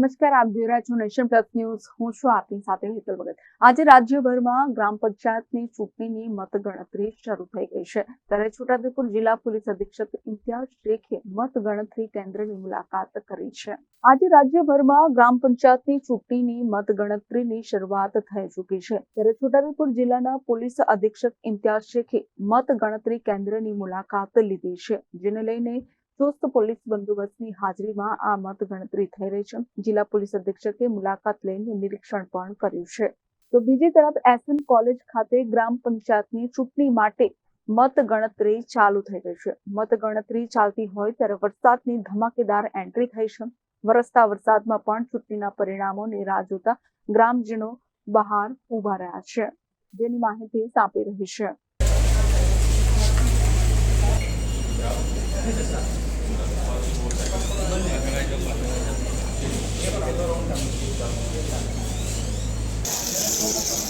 નમસ્કાર, આપ જોઈ રહ્યા છો નેશન પ્લસ ન્યૂઝ. હું છું આપની સાથે હેતલ ભગત. આજે રાજ્યભરમાં ગ્રામ પંચાયતની ચૂંટણીની મતગણતરી શરૂ થઈ ગઈ છે. ત્યારે છોટાઉદેપુર જિલ્લા પોલીસ અધિક્ષક ઇમ્તિયાઝ શેખે મતગણતરી કેન્દ્રની મુલાકાત કરી છે. આજે રાજ્યભરમાં ગ્રામ પંચાયતની ચૂંટણીની મતગણતરીની શરૂઆત થઈ ચૂકી છે. ત્યારે છોટાઉદેપુર જિલ્લાના પોલીસ અધિક્ષક ઇમ્તિયાઝ શેખે મતગણતરી કેન્દ્રની મુલાકાત લીધી છે, જેને લઈને ચુસ્ત પોલીસ બંદોબસ્તની હાજરીમાં આ મતગણતરી થઈ રહી છે. જિલ્લા પોલીસ અધિક્ષકે મુલાકાત લઈને નિરીક્ષણ પણ કર્યું છે. તો બીજી તરફ એસએન કોલેજ ખાતે ગ્રામ પંચાયતની ચૂંટણી માટે મતગણતરી ચાલુ થઈ ગઈ છે. મતગણતરી ચાલતી હોય ત્યારે વરસાદની ધમાકેદાર એન્ટ્રી થઈ છે. વરસતા વરસાદમાં પણ ચૂંટણીના પરિણામોને રાહ જોતા ગ્રામજનો બહાર ઊભા રહ્યા છે. જેની માહિતી સાંપી રહી છે.